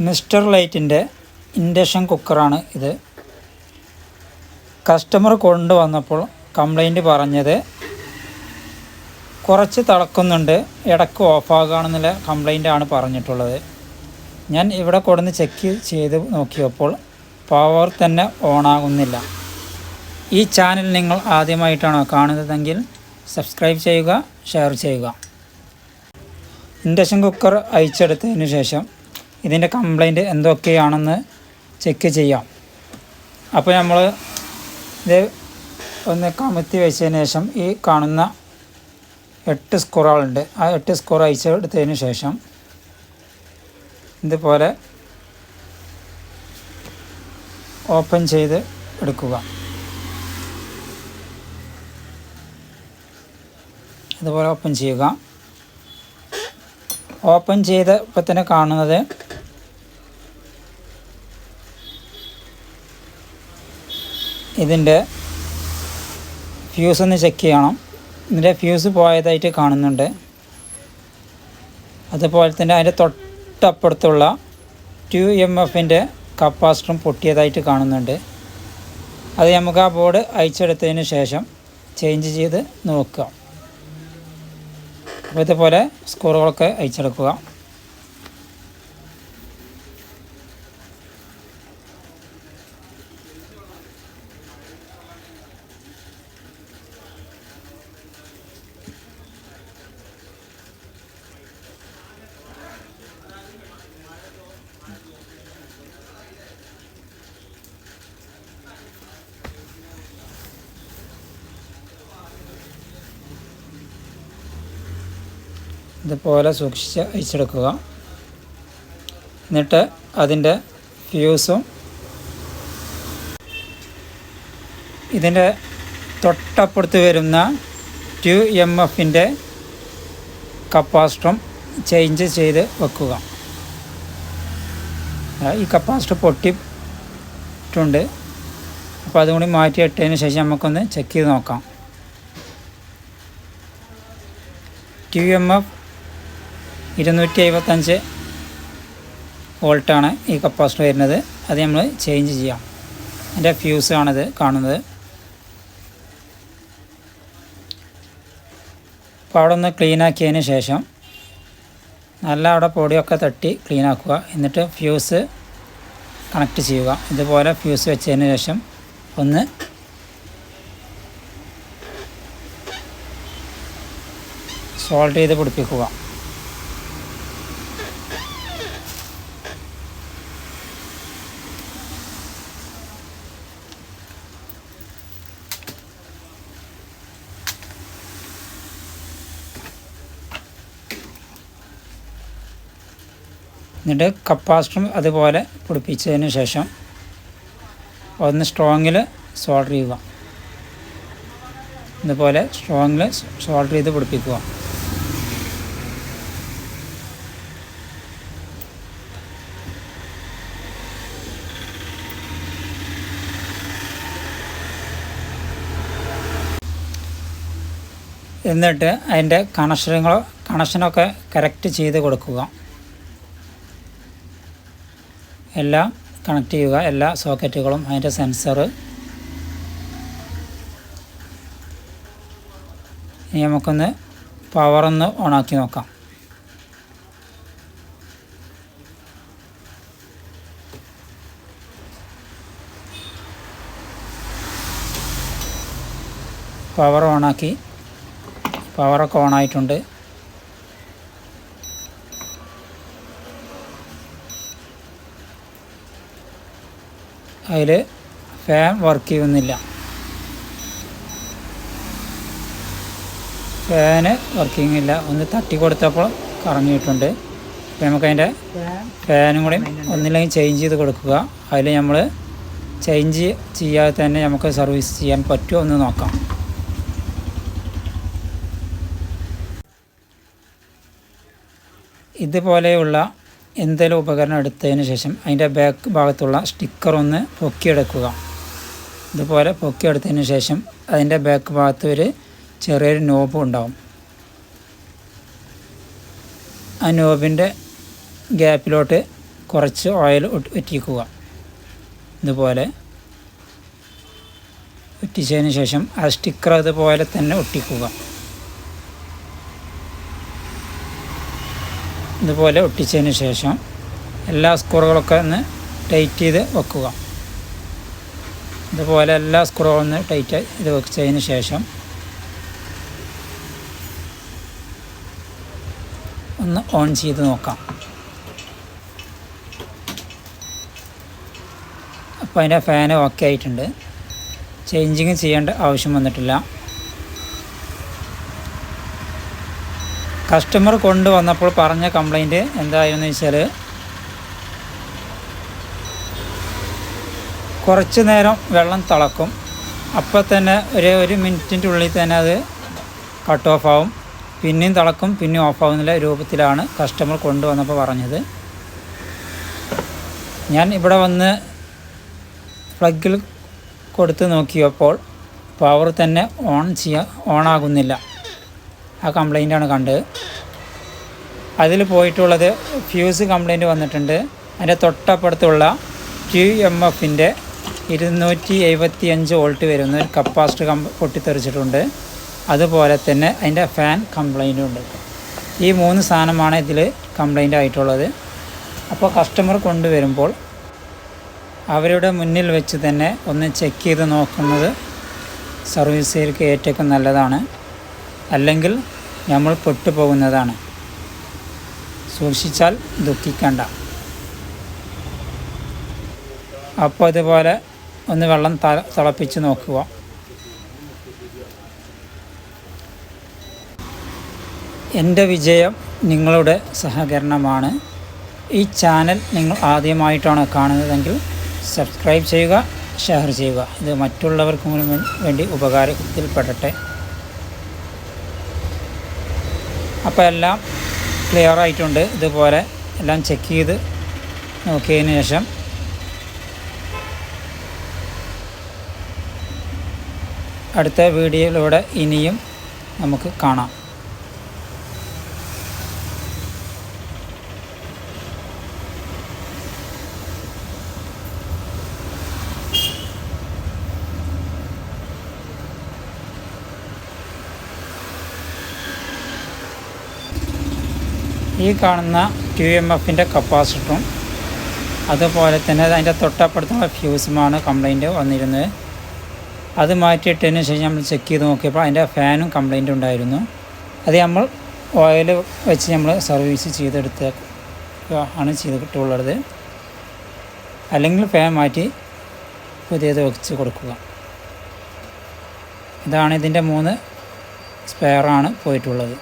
Mister ലൈറ്റിന്റെ induction കുക്കറാണ് ഇത്. Customer കൊണ്ടുവന്നപ്പോൾ കംപ്ലൈന്റ് പറഞ്ഞത് കുറച്ച് തിളക്കുന്നുണ്ട് ഇടയ്ക്ക് ഓഫാകുകയാണെന്നുള്ള കംപ്ലൈന്റാണ് പറഞ്ഞിട്ടുള്ളത്. ഞാൻ ഇവിടെ കൊടുന്ന് ചെക്ക് ചെയ്ത് നോക്കിയപ്പോൾ പവർ തന്നെ ഓണാകുന്നില്ല. ഈ ചാനൽ നിങ്ങൾ ആദ്യമായിട്ടാണോ കാണുന്നതെങ്കിൽ സബ്സ്ക്രൈബ് ചെയ്യുക ഷെയർ ചെയ്യുക. ഇൻഡക്ഷൻ കുക്കർ അയച്ചെടുത്തതിന് ശേഷം ഇതിന്റെ കംപ്ലൈന്റ് എന്തൊക്കെയാണെന്ന് ചെക്ക് ചെയ്യാം. അപ്പോൾ നമ്മൾ ഇത് ഒന്ന് കമത്തി വെച്ചതിന് ശേഷം ഈ കാണുന്ന എട്ട് സ്കോറുകളുണ്ട് ആ എട്ട് സ്കോർ അയച്ചെടുത്തതിന് ശേഷം ഇതുപോലെ ഓപ്പൺ ചെയ്ത് എടുക്കുക. ഇതുപോലെ ഓപ്പൺ ചെയ്യുക. ഓപ്പൺ ചെയ്തപ്പോൾ തന്നെ കാണുന്നത് ഇതിന്റെ ഫ്യൂസ് ഒന്ന് ചെക്ക് ചെയ്യണം. ഇതിന്റെ ഫ്യൂസ് പോയതായിട്ട് കാണുന്നുണ്ട്. അതുപോലെ തന്നെ അതിന്റെ തൊട്ടപ്പുറത്തുള്ള ടു എം എഫിന്റെ കപ്പാസിറ്ററും പൊട്ടിയതായിട്ട് കാണുന്നുണ്ട്. അത് നമുക്ക് ആ ബോർഡ് അയച്ചെടുത്തതിന് ശേഷം ചേഞ്ച് ചെയ്ത് നോക്കുക അപ്പോൾ ഇതുപോലെ സ്ക്രൂകളൊക്കെ അയച്ചെടുക്കുക ഇതുപോലെ സൂക്ഷിച്ച് അയച്ചെടുക്കുക എന്നിട്ട് അതിന്റെ ഫ്യൂസും ഇതിന്റെ തൊട്ടപ്പുറത്ത് വരുന്ന ടു എം എഫിന്റെ കപ്പാസിറ്ററും ചേഞ്ച് ചെയ്ത് വെക്കുക. ഈ കപ്പാസിറ്റർ പൊട്ടിയിട്ടുണ്ട്. അപ്പോൾ അതും കൂടി മാറ്റി ഇട്ടതിന് ശേഷം നമുക്കൊന്ന് ചെക്ക് ചെയ്ത് നോക്കാം. ടു എം എഫ് ഇരുന്നൂറ്റി എഴുപത്തഞ്ച് വോൾട്ടാണ് ഈ കപ്പാസിറ്റർ വരുന്നത്. അത് നമ്മൾ ചേഞ്ച് ചെയ്യാം. അതിന്റെ ഫ്യൂസ് ആണിത് കാണുന്നത്. അപ്പോൾ അവിടെ ഒന്ന് ക്ലീൻ ആക്കിയതിന് ശേഷം നല്ല അവിടെ പൊടിയൊക്കെ തട്ടി ക്ലീൻ ആക്കുക. എന്നിട്ട് ഫ്യൂസ് കണക്ട് ചെയ്യുക. ഇതുപോലെ ഫ്യൂസ് വെച്ചതിന് ശേഷം ഒന്ന് സോൾട്ട് ചെയ്ത് പിടിപ്പിക്കുക. എന്നിട്ട് കപ്പാസിറ്ററും അതുപോലെ പിടിപ്പിച്ചതിന് ശേഷം ഒന്ന് സ്ട്രോങ്ങിൽ സോൾഡർ ചെയ്യുക. ഇതുപോലെ സ്ട്രോങ്ങിൽ സോൾഡർ ചെയ്ത് പിടിപ്പിക്കുക. എന്നിട്ട് അതിന്റെ കണക്ഷനുകളോ കണക്ഷനൊക്കെ കറക്റ്റ് ചെയ്ത് കൊടുക്കുക. എല്ലാം കണക്ട് ചെയ്യുക എല്ലാ സോക്കറ്റുകളും അതിന്റെ സെൻസർ ഇനി നമുക്കൊന്ന് പവറൊന്ന് ഓണാക്കി നോക്കാം. പവർ ഓണാക്കി പവറൊക്കെ ഓണായിട്ടുണ്ട് അതിൽ ഫാൻ വർക്ക് ചെയ്യുന്നില്ല. ഫാന് വർക്കിംഗ് ഇല്ല. ഒന്ന് തട്ടി കൊടുത്തപ്പോൾ കറങ്ങിയിട്ടുണ്ട്. അപ്പോൾ നമുക്കതിന്റെ ഫാനും കൂടി ഒന്നില്ലെങ്കിൽ ചേഞ്ച് ചെയ്ത് കൊടുക്കുക. അതിൽ നമ്മൾ ചേഞ്ച് ചെയ്യാതെ തന്നെ നമുക്ക് സർവീസ് ചെയ്യാൻ പറ്റുമോ എന്ന് നോക്കാം. ഇതുപോലെയുള്ള എന്തെങ്കിലും ഉപകരണം എടുത്തതിന് ശേഷം അതിന്റെ ബാക്ക് ഭാഗത്തുള്ള സ്റ്റിക്കർ ഒന്ന് പൊക്കിയെടുക്കുക. ഇതുപോലെ പൊക്കിയെടുത്തതിന് ശേഷം അതിന്റെ ബാക്ക് ഭാഗത്ത് ഒരു ചെറിയൊരു നോബ് ഉണ്ടാവും. ആ നോബിന്റെ ഗ്യാപ്പിലോട്ട് കുറച്ച് ഓയിൽ ഒറ്റിക്കുക ഇതുപോലെ ഒറ്റിച്ചതിന് ശേഷം ആ സ്റ്റിക്കർ അതുപോലെ തന്നെ ഒട്ടിക്കുക. ഇതുപോലെ ഒട്ടിച്ചതിന് ശേഷം എല്ലാ സ്ക്രൂകളൊക്കെ ഒന്ന് ടൈറ്റ് ചെയ്ത് വെക്കുക. ഇതുപോലെ എല്ലാ സ്ക്രൂകളും ഒന്ന് ടൈറ്റ് ഇത് വെച്ചതിന് ശേഷം ഒന്ന് ഓൺ ചെയ്ത് നോക്കാം. അപ്പോൾ അതിന്റെ ഫാന് ഓക്കെ ആയിട്ടുണ്ട്. ചേഞ്ചിങ് ചെയ്യേണ്ട ആവശ്യം വന്നിട്ടില്ല. കസ്റ്റമർ കൊണ്ടുവന്നപ്പോൾ പറഞ്ഞ കംപ്ലൈന്റ് എന്തായിരുന്നു വെച്ചാൽ കുറച്ച് നേരം വെള്ളം തിളക്കും. അപ്പോൾ തന്നെ ഒരു ഒരു മിനിറ്റിന്റെ ഉള്ളിൽ തന്നെ അത് കട്ട് ഓഫ് ആവും. പിന്നെയും തിളക്കും പിന്നെയും ഓഫ് ആവുന്നില്ല രൂപത്തിലാണ് കസ്റ്റമർ കൊണ്ടുവന്നപ്പോൾ പറഞ്ഞത്. ഞാൻ ഇവിടെ വന്ന് പ്ലഗിൽ കൊടുത്ത് നോക്കിയപ്പോൾ പവർ തന്നെ ഓൺ ചെയ്യാൻ ഓണാകുന്നില്ല ആ കംപ്ലൈന്റാണ് കണ്ടത്. അതിൽ പോയിട്ടുള്ളത് ഫ്യൂസ് കംപ്ലൈന്റ് വന്നിട്ടുണ്ട്. അതിന്റെ തൊട്ടപ്പുറത്തുള്ള ക്യു എം എഫിന്റെ ഇരുന്നൂറ്റി എഴുപത്തി അഞ്ച് വോൾട്ട് വരുന്ന ഒരു കപ്പാസിറ്റർ കം പൊട്ടിത്തെറിച്ചിട്ടുണ്ട്. അതുപോലെ തന്നെ അതിന്റെ ഫാൻ കംപ്ലൈന്റും ഉണ്ട്. ഈ മൂന്ന് സാധനമാണ് ഇതിൽ കംപ്ലൈന്റ് ആയിട്ടുള്ളത്. അപ്പോൾ കസ്റ്റമർ കൊണ്ടുവരുമ്പോൾ അവരുടെ മുന്നിൽ വെച്ച് തന്നെ ഒന്ന് ചെക്ക് ചെയ്ത് നോക്കുന്നത് സർവീസുകാർക്ക് ഏറ്റവും നല്ലതാണ്. അല്ലെങ്കിൽ നമ്മൾ പെട്ടുപോകുന്നതാണ്. സൂക്ഷിച്ചാൽ ദുഃഖിക്കണ്ട. അപ്പോൾ ഇതുപോലെ ഒന്ന് വെള്ളം ത തിളപ്പിച്ച് നോക്കുക. എന്റെ വിജയം നിങ്ങളുടെ സഹകരണമാണ്. ഈ ചാനൽ നിങ്ങൾ ആദ്യമായിട്ടാണ് കാണുന്നതെങ്കിൽ സബ്സ്ക്രൈബ് ചെയ്യുക ഷെയർ ചെയ്യുക. ഇത് മറ്റുള്ളവർക്കും വേണ്ടി ഉപകാരത്തിൽപ്പെടട്ടെ. അപ്പോൾ എല്ലാം ക്ലിയർ ആയിട്ടുണ്ട്. ഇതുപോലെ എല്ലാം ചെക്ക് ചെയ്ത് നോക്കിയതിന് ശേഷം അടുത്ത വീഡിയോയിലൂടെ ഇനിയും നമുക്ക് കാണാം. ഈ കാണുന്ന ക്യു എം എഫിന്റെ കപ്പാസിറ്ററും അതുപോലെ തന്നെ അതിന്റെ തൊട്ടപ്പുറത്തുള്ള ഫ്യൂസുമാണ് കംപ്ലൈന്റ് വന്നിരുന്നത്. അത് മാറ്റിയിട്ടതിന് ശേഷം നമ്മൾ ചെക്ക് ചെയ്ത് നോക്കിയപ്പോൾ അതിന്റെ ഫാനും കംപ്ലൈന്റ് ഉണ്ടായിരുന്നു. അത് നമ്മൾ ഓയിൽ വെച്ച് നമ്മൾ സർവീസ് ചെയ്തെടുത്ത ആണ് ചെയ്തിട്ടുള്ളത്. അല്ലെങ്കിൽ ഫാൻ മാറ്റി പുതിയത് വെച്ച് കൊടുക്കുക. ഇതാണ് ഇതിന്റെ മൂന്ന് സ്പെയറാണ് പോയിട്ടുള്ളത്.